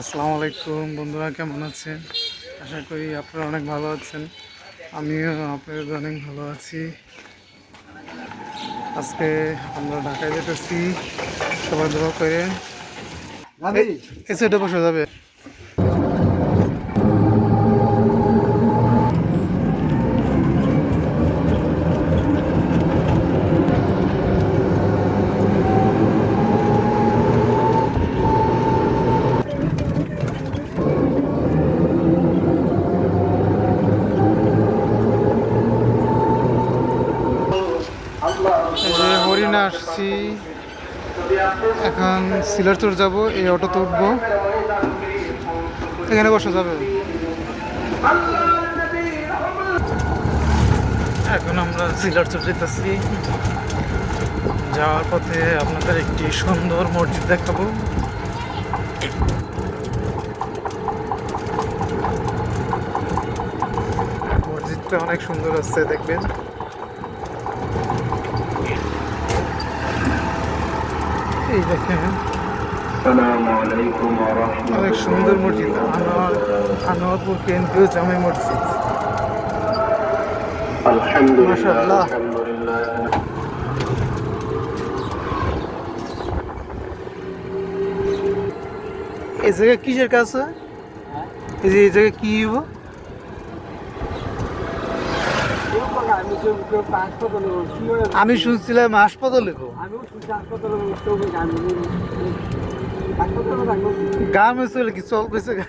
আসসালামু আলাইকুম বন্ধুরা কেমন আছেন? আশা করি আপনারা অনেক ভালো আছেন। আমিও আপনাদের অনেক ভালো আছি। আজকে আমরা ঢাকায় যেতেছি। সবাই দোয়া করে এসে এটা বসে যাবে এই যে হরিণা আসছি এখন সিলারচর যাব, এই অটোতে উঠবো। এখানে বসে যাবে। এখন আমরা সিলারচর যেতেছি। যাওয়ার পথে আপনাদের একটি সুন্দর মসজিদ দেখাবো। মসজিদটা অনেক সুন্দর আছে, দেখবেন। এই দেখেন অনেক সুন্দর মসজিদ। আনোয়ার আনোয়ারপুর কেন্দ্রীয় জামে মসজিদ। মাসাল্লাহ এই জায়গায় কিসের কাছে এই যে এই জায়গায় কি হইব? আমি শুনছিলাম হাসপাতালে। গো গ্রামে চলে কি চল কইছে গা?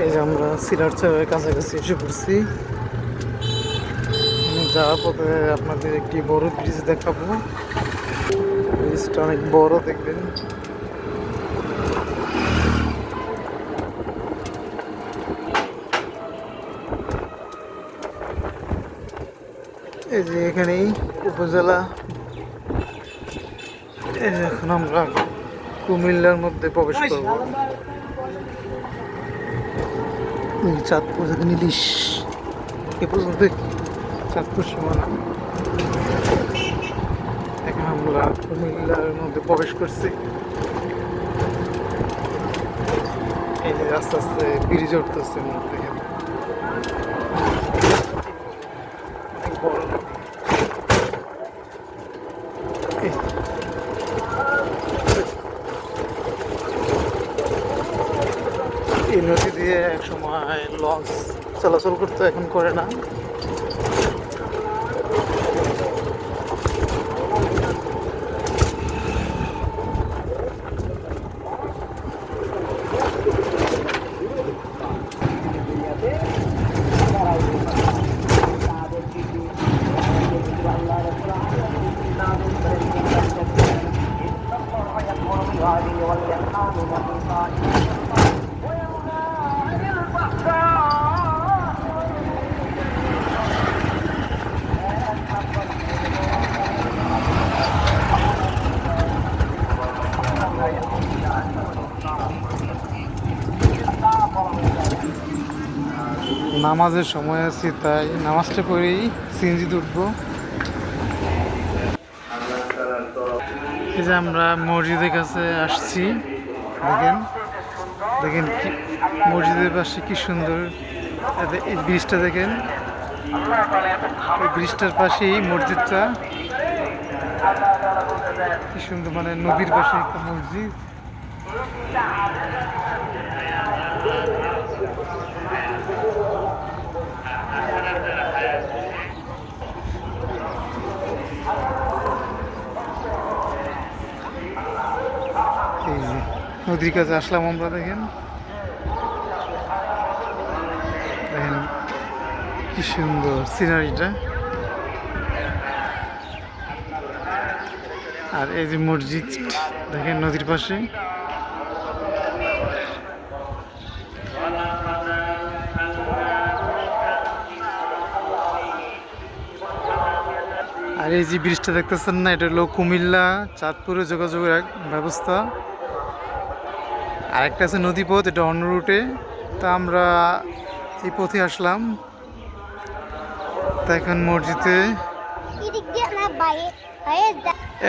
এই যে আমরা সিলার চরের কাছাকাছি এসে পড়ছি। যাওয়ার পথে আপনাদের একটি বড় ব্রিজ দেখাবো। ব্রিজটা অনেক বড় দেখবেন। এই যে এখানেই উপজেলা। এখন আমরা কুমিল্লার মধ্যে প্রবেশ করব। চাঁদপুর থেকে নীলিশ, এ পর্যন্ত চাঁদপুর সীমানা। এখন আমরা কুমিল্লার মধ্যে প্রবেশ করছি। এই যে আস্তে আস্তে ব্রিজ উঠতেছে মধ্যে অনেক বড় নদী। এই এই নদী দিয়ে এক সময় লঞ্চ চলাচল করতো এখন করে না। নামাজের সময় আছি, তাই নামাজটা পড়েই সিএনজিতে উঠবো এই যে আমরা মসজিদের কাছে আসছি, দেখেন দেখেন কি, মসজিদের পাশে কি সুন্দর। এই ব্রিজটা দেখেন ব্রিজটার পাশেই মসজিদটা। কি সুন্দর মানে নদীর পাশে একটা মসজিদ। এই নদীর কাছে আসলাম আমরা, দেখেন। দেখেন কি সুন্দর সিনারিটা। আর এই যে মসজিদ, দেখেন নদীর পাশে। আর এই যে ব্রিজটা দেখতেছেন না, এটা হলো কুমিল্লা, চাঁদপুরে যোগাযোগের এক ব্যবস্থা। আর একটা আছে নদীপথ, এটা অন্য রুটে। তা আমরা এই পথে আসলাম। তো এখন মসজিদে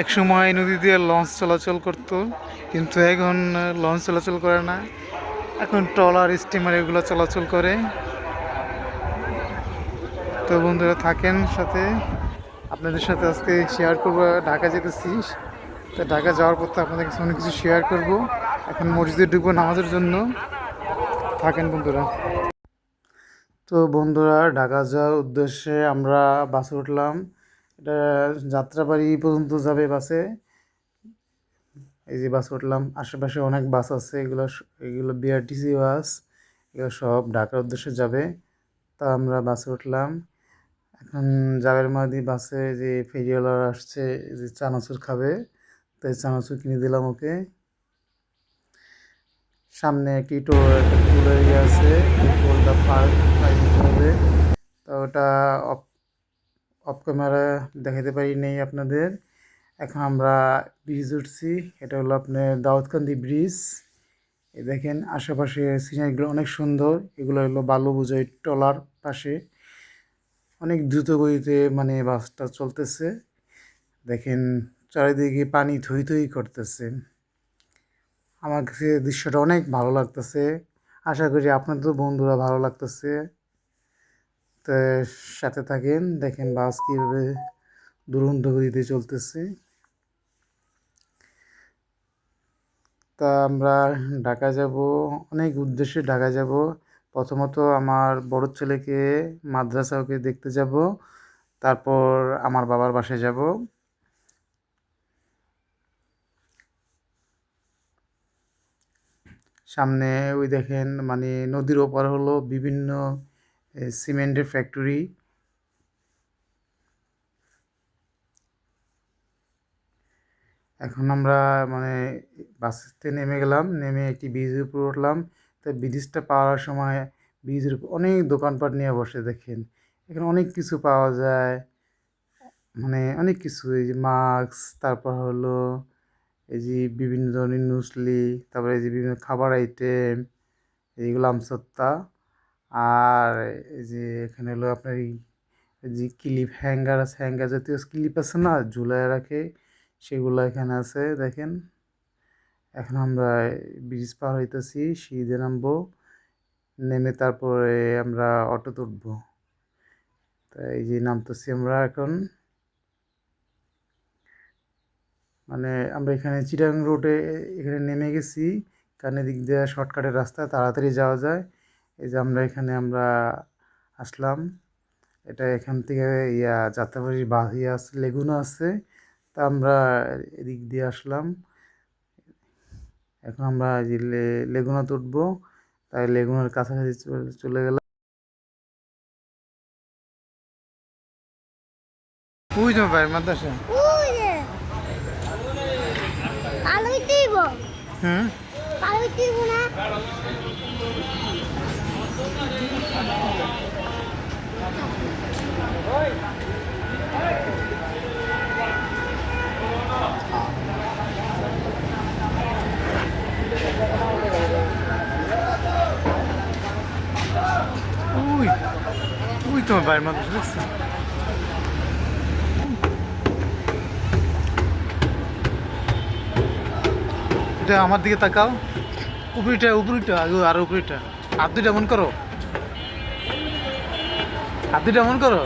এক সময় নদী দিয়ে লঞ্চ চলাচল করতো, কিন্তু এখন লঞ্চ চলাচল করে না। এখন ট্রলার, স্টিমার এগুলো চলাচল করে। তো বন্ধুরা থাকেন সাথে। আপনাদের সাথে আজকে শেয়ার করব, ঢাকা যেতেছি। তো ঢাকা যাওয়ার পর তো আপনাদের অনেক কিছু শেয়ার করব। এখন মসজিদে ঢুকবো নামাজের জন্য। থাকেন বন্ধুরা। তো বন্ধুরা, ঢাকা যাওয়ার উদ্দেশ্যে আমরা বাসে উঠলাম। এটা যাত্রাবাড়ি পর্যন্ত যাবে বাসে। এই যে বাসে উঠলাম, আশেপাশে অনেক বাস আছে। এগুলো এগুলো বিআরটিসি বাস। এগুলো সব ঢাকার উদ্দেশ্যে যাবে। তা আমরা বাসে উঠলাম। এখন যাবের মাদি বাসে যে ফেরিওয়ালা আসছে যে চানাচুর খাবে, তাই চানাচুর কিনে দিলাম ওকে। সামনে একটি টোল টোল এরিয়া আছে টোলটা পার পার হবে তো ওটা অফ ক্যামেরা দেখাতে পারি নেই আপনাদের। এখন আমরা ব্রিজ উঠছি, এটা হলো আপনার দাউদকান্দি ব্রিজ এই দেখেন, আশেপাশে সিনারিগুলো অনেক সুন্দর, এগুলো হলো বালু বুঝাই টলার পাশে। অনেক দ্রুত গতিতে মানে বাসটা চলতেছে। দেখেন, চারিদিকে পানি থই থই করতেছে। আমার কাছে দৃশ্যটা অনেক ভালো লাগতেছে। আশা করি আপনাদের বন্ধুরা ভালো লাগতেছে। তো সাথে থাকেন, দেখেন বাস কীভাবে দুরন্ত গতিতে চলতেছে। তা আমরা ঢাকা যাব, অনেক উদ্দেশ্যে ঢাকা যাব। প্রথমত আমার বড় ছেলেকে মাদ্রাসা ওকে দেখতে যাব, তারপর আমার বাবার বাসায় যাব। সামনে ওই দেখেন মানে নদীর ওপার হলো বিভিন্ন সিমেন্টের ফ্যাক্টরি। এখন আমরা মানে বাসতে নেমে গেলাম, নেমে একটি ব্রিজের উপর উঠলাম। তো ব্রিজটা পাওয়ার সময় ব্রিজের উপর অনেক দোকানপাট নিয়ে বসে দেখেন। এখানে অনেক কিছু পাওয়া যায়। মানে অনেক কিছু, এই যে মাস্ক, তারপর হলো এই যে বিভিন্ন ধরনের নুসলি, তারপরে এই যে বিভিন্ন খাবার আইটেম এইগুলো আমসত্তা আর এই যে এখানে হলো আপনার এই এই যে ক্লিপ হ্যাঙ্গার আছে, হ্যাঙ্গার জাতীয় ক্লিপ আছে না, ঝুলায় রাখে, সেগুলো এখানে আছে, দেখেন। এখন আমরা ব্রিজ পার হইতেছি, সিঁড়িতে নামবো, নেমে তারপরে আমরা অটোতে উঠবো তা এই যে নামতেছি আমরা এখন। মানে আমরা এখানে চিটাং রোডে এখানে নেমে গেছি, কারণ এদিক দিয়ে শর্টকাটের রাস্তা, তাড়াতাড়ি যাওয়া যায়। এই যে আমরা এখানে আমরা আসলাম। এটা এখান থেকে ইয়া যাত্রাবাড়ির বা ইয়া আছে, লেগুনা আছে। তা আমরা এদিক দিয়ে আসলাম। এখন আমরা যে লেগুনাতে উঠবো তাই লেগুনার কাছাকাছি চলে- চলে গেলাম। ওই তো ভাই মাদ্রাসা হুম? না। ওই ওই তোমার ভাইয়ের মাদ্রাসা দেখছ এটা আমার দিকে তাকাও। উপরিটা উপরিটা আর উপরিটা হাত দুইটা মন করো। হাত দুইটা মন করো।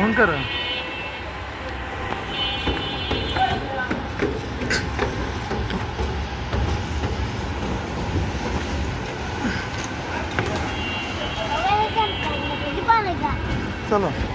মন করো। চলো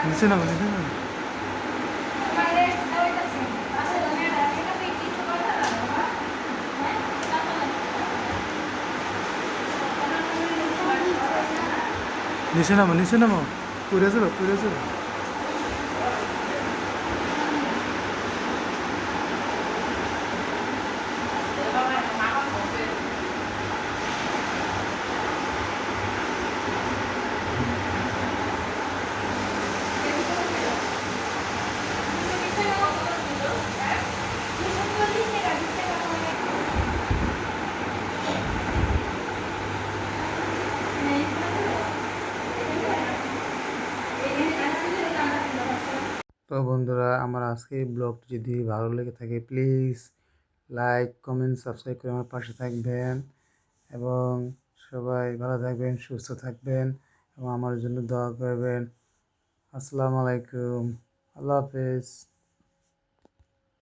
নিচে নামো নিচে নামো নিচে নামো নিচে নামো পুড়ে যাবে পুড়ে যাবে তো বন্ধুরা, আমার আজকে ব্লগটি যদি ভালো লেগে থাকে প্লিজ লাইক কমেন্ট সাবস্ক্রাইব করে আমার পাশে থাকবেন এবং সবাই ভালো থাকবেন, সুস্থ থাকবেন এবং আমার জন্য দোয়া করবেন। আসসালামু আলাইকুম। আল্লাহ হাফেজ।